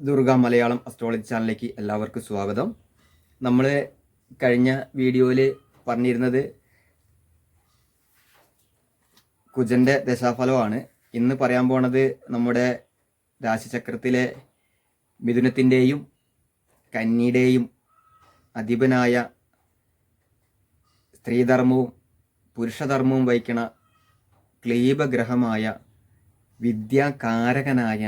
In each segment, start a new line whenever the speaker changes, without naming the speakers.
Durga Malayalam astrology ചാനലിലേക്ക് എല്ലാവർക്കും സ്വാഗതം. നമ്മൾ കഴിഞ്ഞ വീഡിയോയിൽ പറഞ്ഞിരുന്നത് കുജന്റെ ദശാഫലമാണ്. ഇന്ന് പറയാൻ പോണത് നമ്മുടെ രാശിചക്രത്തിലെ മിഥുനത്തിന്റെയും കന്നിയുടെയും അധിപനായ സ്ത്രീധർമ്മവും പുരുഷധർമ്മവും വഹിക്കണ ക്ലീബഗ്രഹമായ വിദ്യാകാരകനായ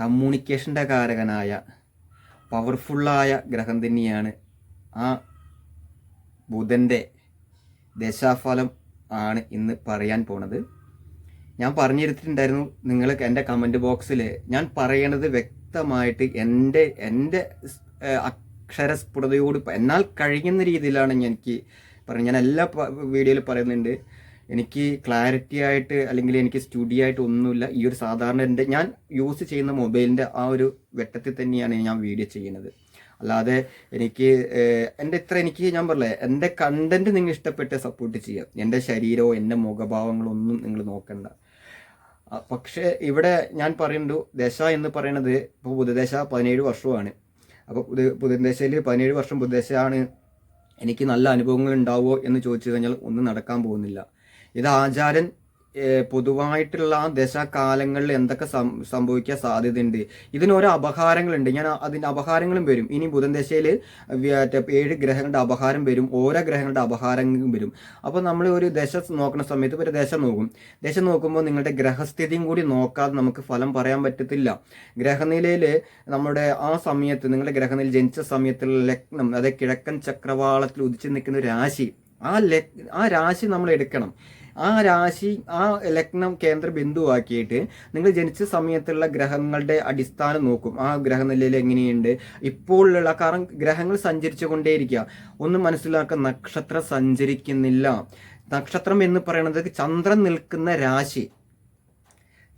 കമ്മ്യൂണിക്കേഷന്റെ കാരകനായ പവർഫുള്ളായ ഗ്രഹം തന്നെയാണ് ആ ബുധന്റെ ദശാഫലം ആണ് ഇന്ന് പറയാൻ പോണത്. ഞാൻ പറഞ്ഞിരുത്തിട്ടുണ്ടായിരുന്നു നിങ്ങൾ എന്റെ കമന്റ് ബോക്സിൽ ഞാൻ പറയണത് വ്യക്തമായിട്ട് എന്റെ എന്റെ അക്ഷരസ്ഫുടതയോട് എന്നാൽ കഴിയുന്ന രീതിയിലാണ് എനിക്ക് പറഞ്ഞത്. ഞാൻ എല്ലാ വീഡിയോയിൽ പറയുന്നുണ്ട്. എനിക്ക് ക്ലാരിറ്റി ആയിട്ട് അല്ലെങ്കിൽ എനിക്ക് സ്റ്റുഡിയോ ആയിട്ട് ഒന്നുമില്ല. ഈ ഒരു സാധാരണ എന്റെ ഞാൻ യൂസ് ചെയ്യുന്ന മൊബൈലിന്റെ ആ ഒരു വെട്ടത്തിൽ തന്നെയാണ് ഞാൻ വീഡിയോ ചെയ്യുന്നത്. അല്ലാതെ എനിക്ക് എന്റെ ഇത്ര എനിക്ക് ഞാൻ പറയേ എന്റെ കണ്ടന്റ് നിങ്ങൾ ഇഷ്ടപ്പെട്ട് സപ്പോർട്ട് ചെയ്യാം എന്റെ ശരീരമോ എന്റെ മുഖഭാവങ്ങളോ ഒന്നും നിങ്ങൾ നോക്കണ്ട. പക്ഷേ ഇവിടെ ഞാൻ പറയുന്നു ദശ എന്ന് പറയുന്നത് ഇപ്പോൾ പുതുദശ പതിനേഴ് വർഷമാണ്. അപ്പോൾ പുതു പുതുദശയിൽ പതിനേഴ് വർഷം പുതുദേശയാണ് എനിക്ക് നല്ല അനുഭവങ്ങൾ ഉണ്ടാവുമോ എന്ന് ചോദിച്ചു കഴിഞ്ഞാൽ ഒന്നും നടക്കാൻ പോകുന്നില്ല. ഇത് ആചാരൻ പൊതുവായിട്ടുള്ള ആ ദശകാലങ്ങളിൽ എന്തൊക്കെ സംഭവിക്കാൻ സാധ്യതയുണ്ട്? ഓരോ അപഹാരങ്ങളുണ്ട്. ഞാൻ അതിന്റെ അപഹാരങ്ങളും വരും. ഇനി ബുധൻ ദശയിൽ ഏഴ് ഗ്രഹങ്ങളുടെ അപഹാരം വരും. ഓരോ ഗ്രഹങ്ങളുടെ അപഹാരങ്ങളും വരും. അപ്പോൾ നമ്മൾ ഒരു ദശ നോക്കുന്ന സമയത്ത് ഒരു ദശ നോക്കും. ദശ നോക്കുമ്പോൾ നിങ്ങളുടെ ഗ്രഹസ്ഥിതിയും കൂടി നോക്കാതെ നമുക്ക് ഫലം പറയാൻ പറ്റത്തില്ല. ഗ്രഹനിലയിൽ നമ്മുടെ ആ സമയത്ത് നിങ്ങളുടെ ഗ്രഹനിൽ ജനിച്ച സമയത്തുള്ള ലഗ്നം അതായത് കിഴക്കൻ ചക്രവാളത്തിൽ ഉദിച്ചു നിൽക്കുന്ന രാശി ആ ലഗ് ആ രാശി നമ്മൾ എടുക്കണം. ആ രാശി ആ ലഗ്നം കേന്ദ്ര ബിന്ദുവാക്കിയിട്ട് നിങ്ങൾ ജനിച്ച സമയത്തുള്ള ഗ്രഹങ്ങളുടെ അടിസ്ഥാനം നോക്കും. ആ ഗ്രഹനിലയിൽ എങ്ങനെയുണ്ട്? ഇപ്പോഴുള്ള കാരണം ഗ്രഹങ്ങൾ സഞ്ചരിച്ചു കൊണ്ടേയിരിക്കുക ഒന്ന് മനസ്സിലാക്കുക നക്ഷത്രം സഞ്ചരിക്കുന്നില്ല. നക്ഷത്രം എന്ന് പറയുന്നത് ചന്ദ്രൻ നിൽക്കുന്ന രാശി.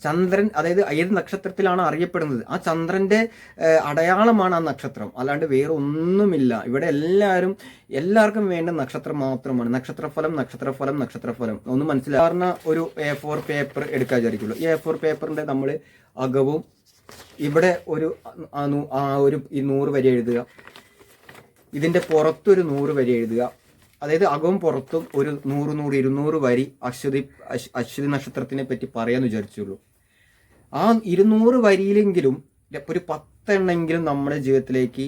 ചന്ദ്രൻ അതായത് ഏത് നക്ഷത്രത്തിലാണ് അറിയപ്പെടുന്നത്? ആ ചന്ദ്രന്റെ അടയാളമാണ് ആ നക്ഷത്രം. അല്ലാണ്ട് വേറെ ഒന്നുമില്ല ഇവിടെ എല്ലാവരും എല്ലാവർക്കും വേണ്ട നക്ഷത്രം മാത്രമാണ്. നക്ഷത്രഫലം നക്ഷത്രഫലം നക്ഷത്രഫലം. ഒന്ന് മനസ്സിലാകുന്ന ഒരു എ ഫോർ പേപ്പർ എടുക്കാൻ വിചാരിക്കുള്ളൂ. എ ഫോർ പേപ്പറിന്റെ നമ്മൾ അകവും ഇവിടെ ഒരു ആ ഒരു ഈ നൂറ് വരി എഴുതുക. ഇതിന്റെ പുറത്തൊരു നൂറ് വരി എഴുതുക. അതായത് അകവും പുറത്തും ഒരു നൂറ് നൂറ് ഇരുന്നൂറ് വരി അശ്വതി അശ്വതി നക്ഷത്രത്തിനെ പറ്റി പറയാമെന്ന് വിചാരിച്ചുള്ളൂ. ആ ഇരുന്നൂറ് വരിയിലെങ്കിലും ഒരു പത്തെണ്ണെങ്കിലും നമ്മുടെ ജീവിതത്തിലേക്ക്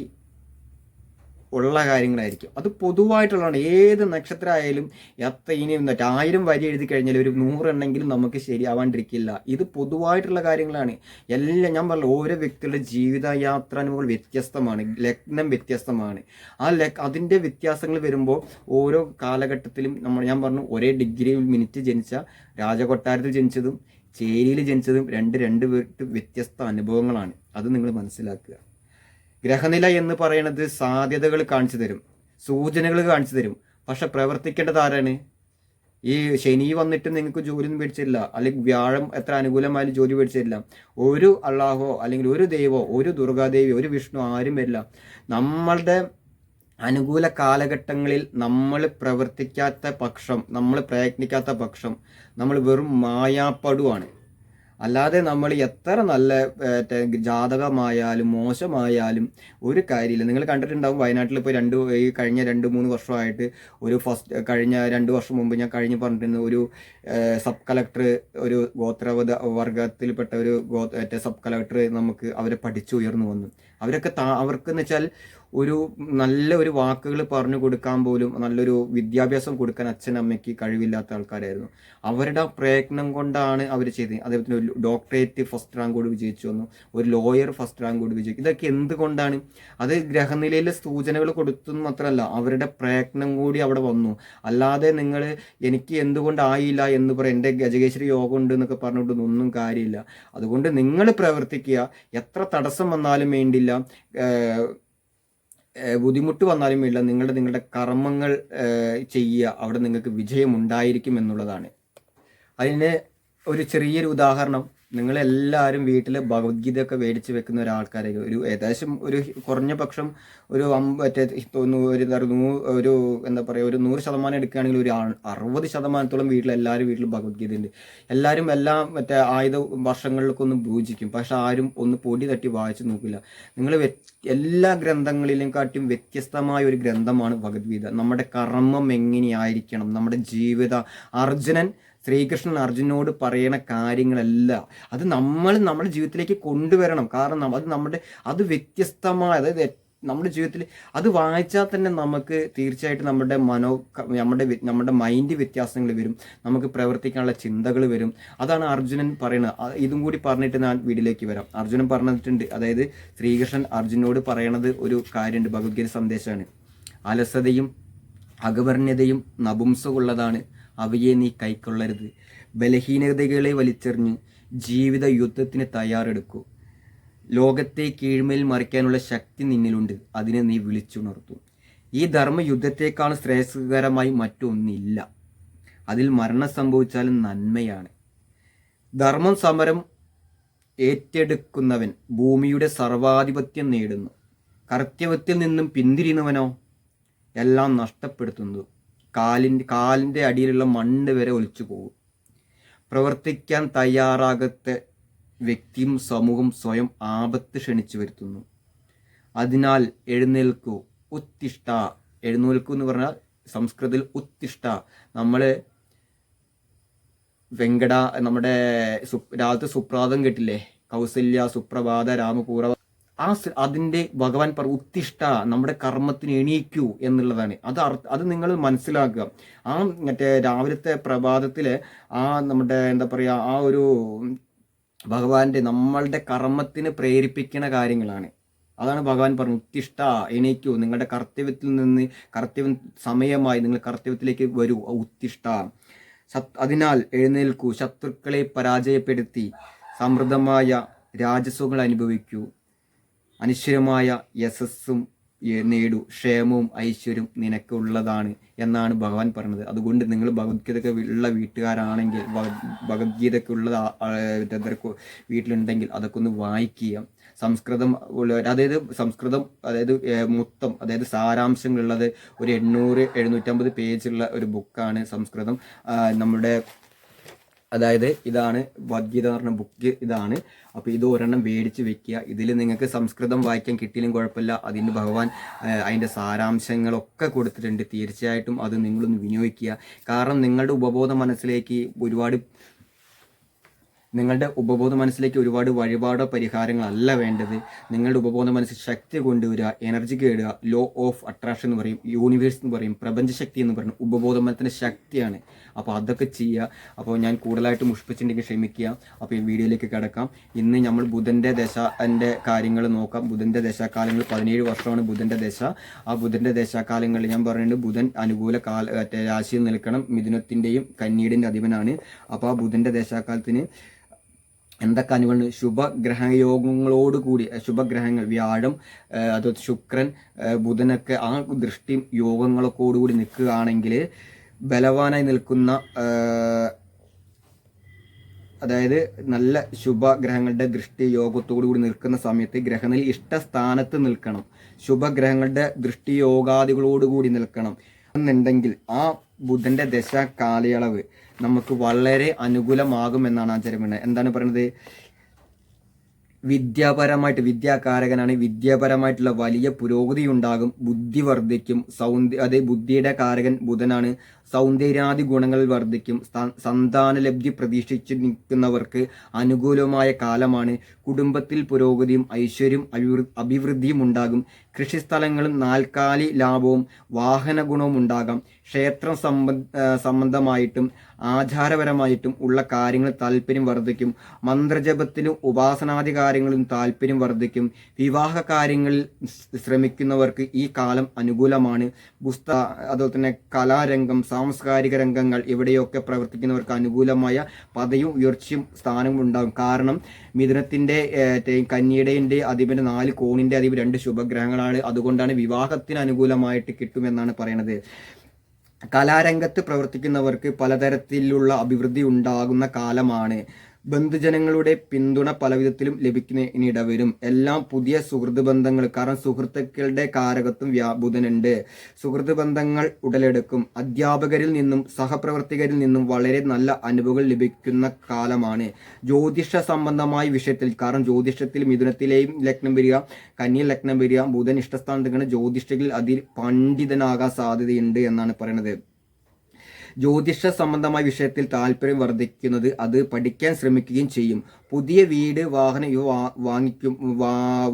ഉള്ള കാര്യങ്ങളായിരിക്കും. അത് പൊതുവായിട്ടുള്ളതാണ്. ഏത് നക്ഷത്രമായാലും എത്ര ഇനി എന്നിട്ട് ആയിരം വരി എഴുതി കഴിഞ്ഞാൽ ഒരു നൂറെണ്ണെങ്കിലും നമുക്ക് ശരിയാവാണ്ടിരിക്കില്ല. ഇത് പൊതുവായിട്ടുള്ള കാര്യങ്ങളാണ്. എല്ലാം ഞാൻ പറഞ്ഞു ഓരോ വ്യക്തികളുടെ ജീവിതയാത്രാനുഭവങ്ങൾ വ്യത്യസ്തമാണ്. ലഗ്നം വ്യത്യസ്തമാണ്. ആ ലഗ് അതിന്റെ വ്യത്യാസങ്ങൾ വരുമ്പോൾ ഓരോ കാലഘട്ടത്തിലും നമ്മൾ ഞാൻ പറഞ്ഞു ഒരേ ഡിഗ്രി മിനിറ്റ് ജനിച്ച രാജകൊട്ടാരത്തിൽ ജനിച്ചതും ചേരിയിൽ ജനിച്ചതും രണ്ട് രണ്ട് പേർക്ക് വ്യത്യസ്ത അനുഭവങ്ങളാണ്. അത് നിങ്ങൾ മനസ്സിലാക്കുക. ഗ്രഹനില എന്ന് പറയുന്നത് സാധ്യതകൾ കാണിച്ചു തരും സൂചനകൾ കാണിച്ചു തരും. പക്ഷെ പ്രവർത്തിക്കേണ്ടത് ആരാണ്? ഈ ശനി വന്നിട്ട് നിങ്ങൾക്ക് ജോലിയൊന്നും മേടിച്ചില്ല അല്ലെങ്കിൽ വ്യാഴം എത്ര അനുകൂലമായാലും ജോലി മേടിച്ചില്ല ഒരു അള്ളാഹോ അല്ലെങ്കിൽ ഒരു ദൈവോ ഒരു ദുർഗാദേവി ഒരു വിഷ്ണു ആരും വരില്ല. നമ്മളുടെ അനുകൂല കാലഘട്ടങ്ങളിൽ നമ്മൾ പ്രവർത്തിക്കാത്ത പക്ഷം നമ്മൾ പ്രയത്നിക്കാത്ത പക്ഷം നമ്മൾ വെറും മായാപ്പടുവാണ്. അല്ലാതെ നമ്മൾ എത്ര നല്ല ജാതകമായാലും മോശമായാലും ഒരു കാര്യമില്ല. നിങ്ങൾ കണ്ടിട്ടുണ്ടാവും വയനാട്ടിൽ ഇപ്പോൾ രണ്ട് ഈ കഴിഞ്ഞ രണ്ട് മൂന്ന് വർഷമായിട്ട് ഒരു ഫസ്റ്റ് കഴിഞ്ഞ രണ്ട് വർഷം മുമ്പ് ഞാൻ കഴിഞ്ഞ് പറഞ്ഞിരുന്നു ഒരു സബ് കളക്ടർ ഒരു ഗോത്രവധ വർഗത്തിൽപ്പെട്ട ഒരു ഗോ സബ് കളക്ടർ നമുക്ക് അവരെ പഠിച്ചു ഉയർന്നു വന്നു. അവരൊക്കെ താ അവർക്കെന്ന് വെച്ചാൽ ഒരു നല്ല ഒരു വാക്കുകൾ പറഞ്ഞു കൊടുക്കാൻ പോലും നല്ലൊരു വിദ്യാഭ്യാസം കൊടുക്കാൻ അച്ഛനമ്മയ്ക്ക് കഴിവില്ലാത്ത ആൾക്കാരായിരുന്നു. അവരുടെ പ്രയത്നം കൊണ്ടാണ് അവർ ചെയ്തത്. അതേപോലെ ഒരു ഡോക്ടറേറ്റ് ഫസ്റ്റ് റാങ്ക് കൂടി വിജയിച്ചു വന്നു. ഒരു ലോയർ ഫസ്റ്റ് റാങ്ക് കൂടി വിജയിച്ചു. ഇതൊക്കെ എന്തുകൊണ്ടാണ്? അത് ഗ്രഹനിലയിലെ സൂചനകൾ കൊടുത്തു മാത്രമല്ല അവരുടെ പ്രയത്നം കൂടി അവിടെ വന്നു. അല്ലാതെ നിങ്ങൾ എനിക്ക് എന്തുകൊണ്ടായില്ല എന്ന് പറയും എന്റെ ഗജകേശ്വരി യോഗം ഉണ്ട് എന്നൊക്കെ പറഞ്ഞുകൊണ്ടൊന്നും ഒന്നും കാര്യമില്ല. അതുകൊണ്ട് നിങ്ങൾ പ്രവർത്തിക്കുക. എത്ര തടസ്സം വന്നാലും വേണ്ടില്ല. ബുദ്ധിമുട്ട് വന്നാലും ഇല്ല. നിങ്ങളുടെ നിങ്ങളുടെ കർമ്മങ്ങൾ ചെയ്യുക. അവിടെ നിങ്ങൾക്ക് വിജയമുണ്ടായിരിക്കും എന്നുള്ളതാണ്. അതിന് ഒരു ചെറിയൊരു ഉദാഹരണം. നിങ്ങളെല്ലാവരും വീട്ടിൽ ഭഗവത്ഗീതയൊക്കെ മേടിച്ച് വെക്കുന്ന ഒരാൾക്കാരായിരിക്കും. ഒരു ഏകദേശം ഒരു കുറഞ്ഞ പക്ഷം ഒരു മറ്റേ ഒരു ഒരു എന്താ പറയുക ഒരു നൂറ് ശതമാനം എടുക്കുകയാണെങ്കിൽ ഒരു അറുപത് ശതമാനത്തോളം വീട്ടിൽ എല്ലാവരും വീട്ടിൽ ഭഗവത്ഗീത ഉണ്ട് എല്ലാവരും എല്ലാ മറ്റേ ആയുധ വർഷങ്ങളിലൊക്കെ ഒന്ന് പൂജിക്കും. പക്ഷെ ആരും ഒന്ന് പൊടി തട്ടി വായിച്ചു നോക്കില്ല. നിങ്ങൾ എല്ലാ ഗ്രന്ഥങ്ങളിലും കാട്ടിയും വ്യത്യസ്തമായ ഒരു ഗ്രന്ഥമാണ് ഭഗവത്ഗീത. നമ്മുടെ കർമ്മം എങ്ങനെയായിരിക്കണം? നമ്മുടെ ജീവിത അർജുനൻ ശ്രീകൃഷ്ണൻ അർജുനോട് പറയണ കാര്യങ്ങളെല്ലാം അത് നമ്മൾ നമ്മുടെ ജീവിതത്തിലേക്ക് കൊണ്ടുവരണം. കാരണം അത് നമ്മുടെ അത് വ്യത്യസ്തമായ അതായത് നമ്മുടെ ജീവിതത്തിൽ അത് വായിച്ചാൽ തന്നെ നമുക്ക് തീർച്ചയായിട്ടും നമ്മുടെ മനോ നമ്മുടെ നമ്മുടെ മൈൻഡ് വ്യത്യാസങ്ങൾ വരും. നമുക്ക് പ്രവർത്തിക്കാനുള്ള ചിന്തകൾ വരും. അതാണ് അർജുനൻ പറയുന്നത് ഇതും കൂടി പറഞ്ഞിട്ട് ഞാൻ വീട്ടിലേക്ക് വരാം. അർജുനൻ പറഞ്ഞിട്ടുണ്ട് അതായത് ശ്രീകൃഷ്ണൻ അർജുനോട് പറയണത് ഒരു കാര്യമുണ്ട് ഭഗവത്ഗീത സന്ദേശമാണ്. അലസതയും അകവർണ്യതയും നപുംസകുള്ളതാണ്. അവയെ നീ കൈക്കൊള്ളരുത്. ബലഹീനതകളെ വലിച്ചെറിഞ്ഞ് ജീവിത യുദ്ധത്തിന് തയ്യാറെടുക്കൂ. ലോകത്തെ കീഴ്മേൽ മറിക്കാനുള്ള ശക്തി നിന്നിലുണ്ട്. അതിനെ നീ വിളിച്ചുണർത്തും. ഈ ധർമ്മ യുദ്ധത്തെക്കാൾ ശ്രേയസ്കരമായി മറ്റൊന്നില്ല. അതിൽ മരണം സംഭവിച്ചാലും നന്മയാണ്. ധർമ്മം സമരം ഏറ്റെടുക്കുന്നവൻ ഭൂമിയുടെ സർവാധിപത്യം നേടുന്നു. കർത്തവ്യത്തിൽ നിന്നും പിന്തിരിയുന്നവനോ? എല്ലാം നഷ്ടപ്പെടുത്തുന്നു കാലിന്റെ കാലിന്റെ അടിയിലുള്ള മണ്ണ് വരെ ഒലിച്ചു പോകും. പ്രവർത്തിക്കാൻ തയ്യാറാകാത്ത വ്യക്തിയും സമൂഹം സ്വയം ആപത്ത് ക്ഷണിച്ചു വരുത്തുന്നു. അതിനാൽ എഴുന്നേൽക്കൂ. ഉത്തിഷ്ഠ. എഴുന്നേൽക്കൂ എന്ന് പറഞ്ഞാൽ സംസ്കൃതത്തിൽ ഉത്തിഷ്ഠ. നമ്മൾ വെങ്കട നമ്മുടെ സു രാത്രി സുപ്രാതം കേട്ടില്ലേ? കൗസല്യ സുപ്രഭാത രാമപൂർവ ആ അതിന്റെ ഭഗവാൻ പറ ഉത്തിഷ്ഠ നമ്മുടെ കർമ്മത്തിന് എണീക്കൂ എന്നുള്ളതാണ്. അത് അത് നിങ്ങൾ മനസ്സിലാക്കുക. ആ മറ്റേ രാവിലത്തെ പ്രഭാതത്തിൽ ആ നമ്മുടെ എന്താ പറയുക ആ ഒരു ഭഗവാന്റെ നമ്മളുടെ കർമ്മത്തിന് പ്രേരിപ്പിക്കുന്ന കാര്യങ്ങളാണ്. അതാണ് ഭഗവാൻ പറഞ്ഞു ഉത്തിഷ്ഠ എണീക്കൂ. നിങ്ങളുടെ കർത്തവ്യത്തിൽ നിന്ന് കർത്തവ്യം സമയമായി നിങ്ങൾ കർത്തവ്യത്തിലേക്ക് വരൂ. ഉത്തിഷ്ഠ. അതിനാൽ എഴുന്നേൽക്കൂ. ശത്രുക്കളെ പരാജയപ്പെടുത്തി. സമൃദ്ധമായ രാജസ്വങ്ങൾ അനുഭവിക്കൂ. അനിശ്വരമായ യശസ്സും നേടു ക്ഷേമവും ഐശ്വര്യവും നിനക്കുള്ളതാണ് എന്നാണ് ഭഗവാൻ പറഞ്ഞത്. അതുകൊണ്ട് നിങ്ങൾ ഭഗവത്ഗീതയ്ക്ക് ഉള്ള വീട്ടുകാരാണെങ്കിൽ ഭഗവത്ഗീതയ്ക്ക് ഭഗവത്ഗീതയൊക്കെ ഉള്ള ആ- ആ, ഇതൊക്കെ വീട്ടിലുണ്ടെങ്കിൽ അതൊക്കെ ഒന്ന് വായിക്കുക. സംസ്കൃതം ഉള്ള അതായത് സംസ്കൃതം അതായത് മൊത്തം അതായത് സാരാംശങ്ങളുള്ളത് ഒരു എണ്ണൂറ് എഴുന്നൂറ്റമ്പത് പേജുള്ള ഒരു ബുക്കാണ് സംസ്കൃതം. നമ്മുടെ അതായത് ഇതാണ് ഭഗവത്ഗീത എന്ന് പറഞ്ഞ ബുക്ക് ഇതാണ്. അപ്പോൾ ഇത് ഒരെണ്ണം മേടിച്ച് വെക്കുക. ഇതിൽ നിങ്ങൾക്ക് സംസ്കൃതം വായിക്കാൻ കിട്ടിയാലും കുഴപ്പമില്ല. അതിന് ഭഗവാൻ അതിന്റെ സാരാംശങ്ങളൊക്കെ കൊടുത്തിട്ടുണ്ട്. തീർച്ചയായിട്ടും അത് നിങ്ങളൊന്ന് വിനിയോഗിക്കുക. കാരണം നിങ്ങളുടെ ഉപബോധ മനസ്സിലേക്ക് ഒരുപാട് നിങ്ങളുടെ ഉപബോധ മനസ്സിലേക്ക് ഒരുപാട് വഴിപാടോ പരിഹാരങ്ങളല്ല വേണ്ടത്. നിങ്ങളുടെ ഉപബോധ മനസ്സിൽ ശക്തി കൊണ്ടുവരിക എനർജി കേടുക ലോ ഓഫ് അട്രാക്ഷൻ എന്ന് പറയും യൂണിവേഴ്സ് എന്ന് പറയും പ്രപഞ്ചശക്തി എന്ന് പറയും ഉപബോധ മനസ്സിന്റെ ശക്തിയാണ്. അപ്പോൾ അതൊക്കെ ചെയ്യുക. അപ്പോൾ ഞാൻ കൂടുതലായിട്ട് മുഷ്പിച്ചിട്ടുണ്ടെങ്കിൽ ക്ഷമിക്കുക. അപ്പോൾ ഈ വീഡിയോയിലേക്ക് കിടക്കാം. ഇന്ന് നമ്മൾ ബുധന്റെ ദശ എന്റെ കാര്യങ്ങൾ നോക്കാം. ബുധന്റെ ദശാകാലങ്ങൾ പതിനേഴ് വർഷമാണ് ബുധന്റെ ദശ. ആ ബുധന്റെ ദശാകാലങ്ങളിൽ ഞാൻ പറയുന്നത് ബുധൻ അനുകൂല കാല രാശിയിൽ നിൽക്കണം. മിഥുനത്തിന്റെയും കന്നീടിന്റെ അധിപനാണ്. അപ്പോൾ ആ ബുധന്റെ ദശാകാലത്തിന് എന്തൊക്കെ അനുഭവങ്ങൾ ശുഭഗ്രഹയോഗങ്ങളോട് കൂടി ശുഭഗ്രഹങ്ങൾ വ്യാഴം അത് ശുക്രൻ ബുധനൊക്കെ ആ ദൃഷ്ടിയും യോഗങ്ങളൊക്കെ കൂടി നിൽക്കുകയാണെങ്കിൽ ബലവാനായി നിൽക്കുന്ന അതായത് നല്ല ശുഭഗ്രഹങ്ങളുടെ ദൃഷ്ടി യോഗത്തോടു കൂടി നിൽക്കുന്ന സമയത്ത് ഗ്രഹനിൽ ഇഷ്ടസ്ഥാനത്ത് നിൽക്കണം. ശുഭഗ്രഹങ്ങളുടെ ദൃഷ്ടി യോഗാദികളോടുകൂടി നിൽക്കണം. എന്നുണ്ടെങ്കിൽ ആ ബുധന്റെ ദശ കാലയളവ് നമുക്ക് വളരെ അനുകൂലമാകുമെന്നാണ് ആചാര്യപ്പെടുന്നത് എന്താണ് പറയുന്നത്? വിദ്യാപരമായിട്ട് വിദ്യാകാരകനാണ് വിദ്യാപരമായിട്ടുള്ള വലിയ പുരോഗതി ഉണ്ടാകും ബുദ്ധി വർദ്ധിക്കും സൗന്ദര്യ അതെ ബുദ്ധിയുടെ കാരകൻ ബുധനാണ്. സൗന്ദര്യാദി ഗുണങ്ങൾ വർദ്ധിക്കും. സന്താനലബ്ധി പ്രതീക്ഷിച്ച് നിൽക്കുന്നവർക്ക് അനുകൂലമായ കാലമാണ്. കുടുംബത്തിൽ പുരോഗതിയും ഐശ്വര്യം അഭിവൃദ്ധിയും ഉണ്ടാകും. കൃഷിസ്ഥലങ്ങളും നാൽക്കാലി ലാഭവും വാഹന ഗുണവും ഉണ്ടാകാം. ക്ഷേത്രം സംബന്ധ സംബന്ധമായിട്ടും ആചാരപരമായിട്ടും ഉള്ള കാര്യങ്ങൾ താല്പര്യം വർദ്ധിക്കും. മന്ത്രജപത്തിലും ഉപാസനാദി കാര്യങ്ങളും താല്പര്യം വർദ്ധിക്കും. വിവാഹ കാര്യങ്ങളിൽ ശ്രമിക്കുന്നവർക്ക് ഈ കാലം അനുകൂലമാണ്. പുസ്ത അതുപോലെ തന്നെ കലാരംഗം സാംസ്കാരിക രംഗങ്ങൾ ഇവിടെയൊക്കെ പ്രവർത്തിക്കുന്നവർക്ക് അനുകൂലമായ പദയും ഉയർച്ചയും സ്ഥാനവും ഉണ്ടാകും. കാരണം മിഥുനത്തിന്റെ കന്യടേന്റെ അധിപന്റെ നാല് കോണിന്റെ അധിപൻ രണ്ട് ശുഭഗ്രഹങ്ങളാണ്. അതുകൊണ്ടാണ് വിവാഹത്തിന് അനുകൂലമായിട്ട് കിട്ടുമെന്നാണ് പറയണത്. കലാരംഗത്ത് പ്രവർത്തിക്കുന്നവർക്ക് പലതരത്തിലുള്ള അഭിവൃദ്ധി ഉണ്ടാകുന്ന കാലമാണ്. ബന്ധുജനങ്ങളുടെ പിന്തുണ പലവിധത്തിലും ലഭിക്കുന്നതിന് ഇടവരും. എല്ലാം പുതിയ സുഹൃത്ത് ബന്ധങ്ങൾ. കാരണം സുഹൃത്തുക്കളുടെ കാരകത്വം വ്യാപുതനുണ്ട്. സുഹൃത്ത് ബന്ധങ്ങൾ ഉടലെടുക്കും. അധ്യാപകരിൽ നിന്നും സഹപ്രവർത്തകരിൽ നിന്നും വളരെ നല്ല അനുഭവങ്ങൾ ലഭിക്കുന്ന കാലമാണ്. ജ്യോതിഷ സംബന്ധമായ വിഷയത്തിൽ കാരണം ജ്യോതിഷത്തിൽ മിഥുനത്തിലെയും ലഗ്നം വരിക കന്യ ലഗ്നം വരിക ബുധൻ ഇഷ്ടസ്ഥാനത്തേക്കാണ് ജ്യോതിഷത്തിൽ അതിൽ പണ്ഡിതനാകാൻ സാധ്യതയുണ്ട് എന്നാണ് പറയുന്നത്. ജ്യോതിഷ സംബന്ധമായ വിഷയത്തിൽ താല്പര്യം വർദ്ധിക്കുന്നത് അത് പഠിക്കാൻ ശ്രമിക്കുകയും ചെയ്യും. പുതിയ വീട് വാഹനം ഇവ വാങ്ങിക്കും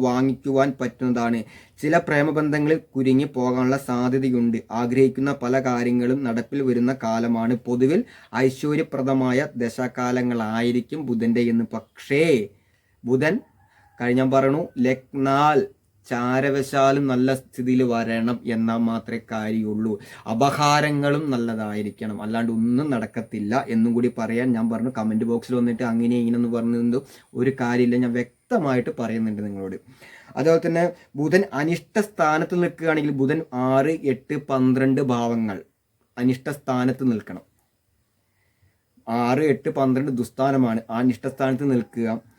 വാങ്ങിക്കുവാൻ പറ്റുന്നതാണ്. ചില പ്രേമബന്ധങ്ങളിൽ കുരുങ്ങി പോകാനുള്ള സാധ്യതയുണ്ട്. ആഗ്രഹിക്കുന്ന പല കാര്യങ്ങളും നടപ്പിൽ വരുന്ന കാലമാണ്. പൊതുവിൽ ഐശ്വര്യപ്രദമായ ദശാകാലങ്ങളായിരിക്കും ബുധന്റെ എന്ന് പക്ഷേ ബുധൻ കഴിഞ്ഞ പറഞ്ഞു ലഗ്നാൽ ചാരവശാലും നല്ല സ്ഥിതിയിൽ വരണം എന്നാൽ മാത്രമേ കാര്യമുള്ളൂ. അപഹാരങ്ങളും നല്ലതായിരിക്കണം. അല്ലാണ്ട് ഒന്നും നടക്കത്തില്ല എന്നും കൂടി പറയാൻ ഞാൻ പറഞ്ഞു. കമന്റ് ബോക്സിൽ വന്നിട്ട് അങ്ങനെ ഇങ്ങനെ എന്ന് പറഞ്ഞത് ഒരു കാര്യമില്ല. ഞാൻ വ്യക്തമായിട്ട് പറയുന്നുണ്ട് നിങ്ങളോട്. അതുപോലെ തന്നെ ബുധൻ അനിഷ്ട സ്ഥാനത്ത് നിൽക്കുകയാണെങ്കിൽ ബുധൻ ആറ് എട്ട് പന്ത്രണ്ട് ഭാവങ്ങൾ അനിഷ്ട സ്ഥാനത്ത് നിൽക്കണം. ആറ് എട്ട് പന്ത്രണ്ട് ദുസ്ഥാനമാണ്. ആ അനിഷ്ടസ്ഥാനത്ത് നിൽക്കുക.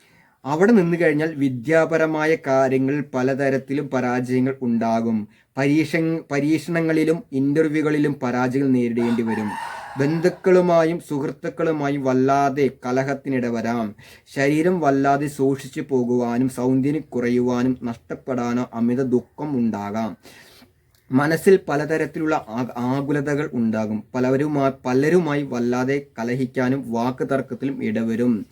അവിടെ നിന്ന് കഴിഞ്ഞാൽ വിദ്യാപരമായ കാര്യങ്ങളിൽ പലതരത്തിലും പരാജയങ്ങൾ ഉണ്ടാകും. പരീക്ഷ പരീക്ഷണങ്ങളിലും ഇന്റർവ്യൂകളിലും പരാജയങ്ങൾ നേരിടേണ്ടി വരും. ബന്ധുക്കളുമായും സുഹൃത്തുക്കളുമായും വല്ലാതെ കലഹത്തിനിട വരാം ശരീരം വല്ലാതെ സൂക്ഷിച്ചു പോകുവാനും സൗന്ദര്യം കുറയുവാനും നഷ്ടപ്പെടാനോ അമിത ദുഃഖം ഉണ്ടാകാം. മനസ്സിൽ പലതരത്തിലുള്ള ആകുലതകൾ ഉണ്ടാകും. പലവരുമായി പലരുമായി വല്ലാതെ കലഹിക്കാനും വാക്ക് തർക്കത്തിലും ഇടവരും.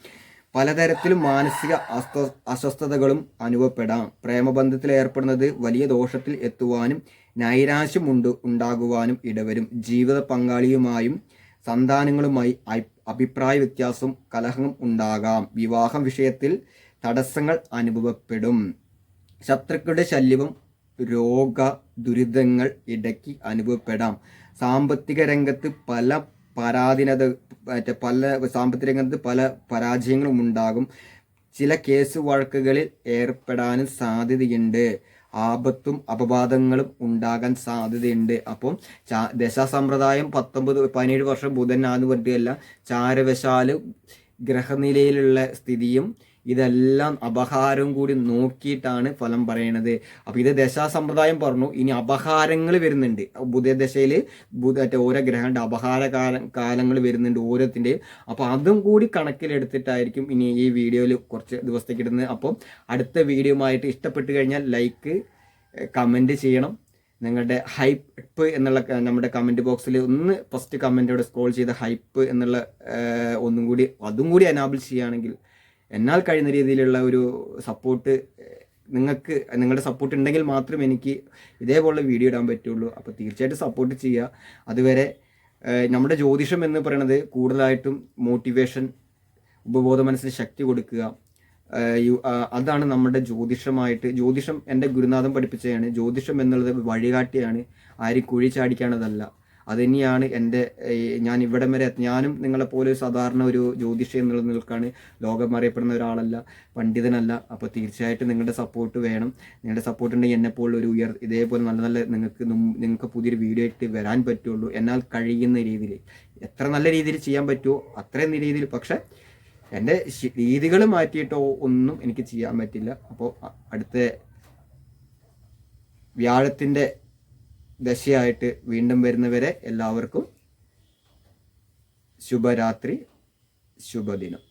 പലതരത്തിലും മാനസിക അസ്വ അസ്വസ്ഥതകളും അനുഭവപ്പെടാം. പ്രേമബന്ധത്തിൽ ഏർപ്പെടുന്നത് വലിയ ദോഷത്തിൽ എത്തുവാനും നൈരാശ്യം ഉണ്ട് ഉണ്ടാകുവാനും ഇടവരും. ജീവിത പങ്കാളിയുമായും സന്താനങ്ങളുമായി അഭി- അഭിപ്രായ വ്യത്യാസം കലഹം ഉണ്ടാകാം. വിവാഹം വിഷയത്തിൽ തടസ്സങ്ങൾ അനുഭവപ്പെടും. ശത്രുക്കളുടെ ശല്യവും രോഗ ദുരിതങ്ങൾ ഇടയ്ക്ക് അനുഭവപ്പെടാം. സാമ്പത്തിക രംഗത്ത് പല പരാധീനത മറ്റേ പല സാമ്പത്തിക രംഗത്ത് പല പരാജയങ്ങളും ഉണ്ടാകും. ചില കേസ് വഴക്കുകളിൽ ഏർപ്പെടാനും സാധ്യതയുണ്ട്. ആപത്തും അപവാദങ്ങളും ഉണ്ടാകാൻ സാധ്യതയുണ്ട്. അപ്പം ചാ ദശാസമ്പ്രദായം പത്തൊമ്പത് പതിനേഴ് വർഷം ബുധനാന്ന് പറഞ്ഞിട്ടല്ല ചാരവശാൽ ഗ്രഹനിലയിലുള്ള സ്ഥിതിയും ഇതെല്ലാം അപഹാരവും കൂടി നോക്കിയിട്ടാണ് ഫലം പറയണത്. അപ്പൊ ഇത് ദശാസമ്പ്രദായം പറഞ്ഞു ഇനി അപഹാരങ്ങൾ വരുന്നുണ്ട്. ബുധദശയിൽ ബുധ മറ്റേ ഓരോ ഗ്രഹങ്ങളുടെ അപഹാര കാലങ്ങൾ വരുന്നുണ്ട് ഓരോത്തിന്റെയും അപ്പോൾ അതും കൂടി കണക്കിലെടുത്തിട്ടായിരിക്കും ഇനി ഈ വീഡിയോയിൽ കുറച്ച് ദിവസത്തേക്ക് ഇടുന്നത്. അപ്പം അടുത്ത വീഡിയോയുമായിട്ട് ഇഷ്ടപ്പെട്ട് കഴിഞ്ഞാൽ ലൈക്ക് കമന്റ് ചെയ്യണം. നിങ്ങളുടെ ഹൈപ്പ് എന്നുള്ള നമ്മുടെ കമന്റ് ബോക്സിൽ ഒന്ന് ഫസ്റ്റ് കമന്റോടെ സ്ക്രോൾ ചെയ്ത ഹൈപ്പ് എന്നുള്ള ഒന്നും കൂടി അതും കൂടി അനാബിൾ ചെയ്യുകയാണെങ്കിൽ എന്നാൽ കഴിയുന്ന രീതിയിലുള്ള ഒരു സപ്പോർട്ട് നിങ്ങൾക്ക് നിങ്ങളുടെ സപ്പോർട്ട് ഉണ്ടെങ്കിൽ മാത്രം എനിക്ക് ഇതേപോലെ വീഡിയോ ഇടാൻ പറ്റുള്ളൂ. അപ്പോൾ തീർച്ചയായിട്ടും സപ്പോർട്ട് ചെയ്യുക അതുവരെ നമ്മുടെ ജ്യോതിഷം എന്ന് പറയുന്നത് കൂടുതലായിട്ടും മോട്ടിവേഷൻ ഉപബോധ മനസ്സിന് ശക്തി കൊടുക്കുക. അതാണ് നമ്മുടെ ജ്യോതിഷമായിട്ട് ജ്യോതിഷം എന്റെ ഗുരുനാഥം പഠിപ്പിച്ചതാണ്. ജ്യോതിഷം എന്നുള്ളത് വഴികാട്ടിയാണ്. ആരും കുഴി ചാടിക്കാണതല്ല അത് തന്നെയാണ് എന്റെ ഞാൻ ഇവിടെ വരെ ഞാനും നിങ്ങളെപ്പോലെ സാധാരണ ഒരു ജ്യോതിഷ എന്നുള്ള നിൽക്കാണ്. ലോകം അറിയപ്പെടുന്ന ഒരാളല്ല പണ്ഡിതനല്ല. അപ്പോൾ തീർച്ചയായിട്ടും നിങ്ങളുടെ സപ്പോർട്ട് വേണം. നിങ്ങളുടെ സപ്പോർട്ട് ഉണ്ടെങ്കിൽ എന്നെപ്പോലെ ഒരു ഉയർ ഇതേപോലെ നല്ല നല്ല നിങ്ങൾക്ക് നിങ്ങൾക്ക് പുതിയൊരു വീഡിയോ ആയിട്ട് വരാൻ പറ്റുള്ളൂ. എന്നാൽ കഴിയുന്ന രീതിയിൽ. എത്ര നല്ല രീതിയിൽ ചെയ്യാൻ പറ്റുമോ അത്രയും രീതിയിൽ. പക്ഷേ എന്റെ രീതികൾ മാറ്റിയിട്ടോ ഒന്നും എനിക്ക് ചെയ്യാൻ പറ്റില്ല. അപ്പോൾ അടുത്ത വ്യാഴത്തിന്റെ ദശയായിട്ട് വീണ്ടും വരുന്നവരെ എല്ലാവർക്കും ശുഭരാത്രി ശുഭദിനം.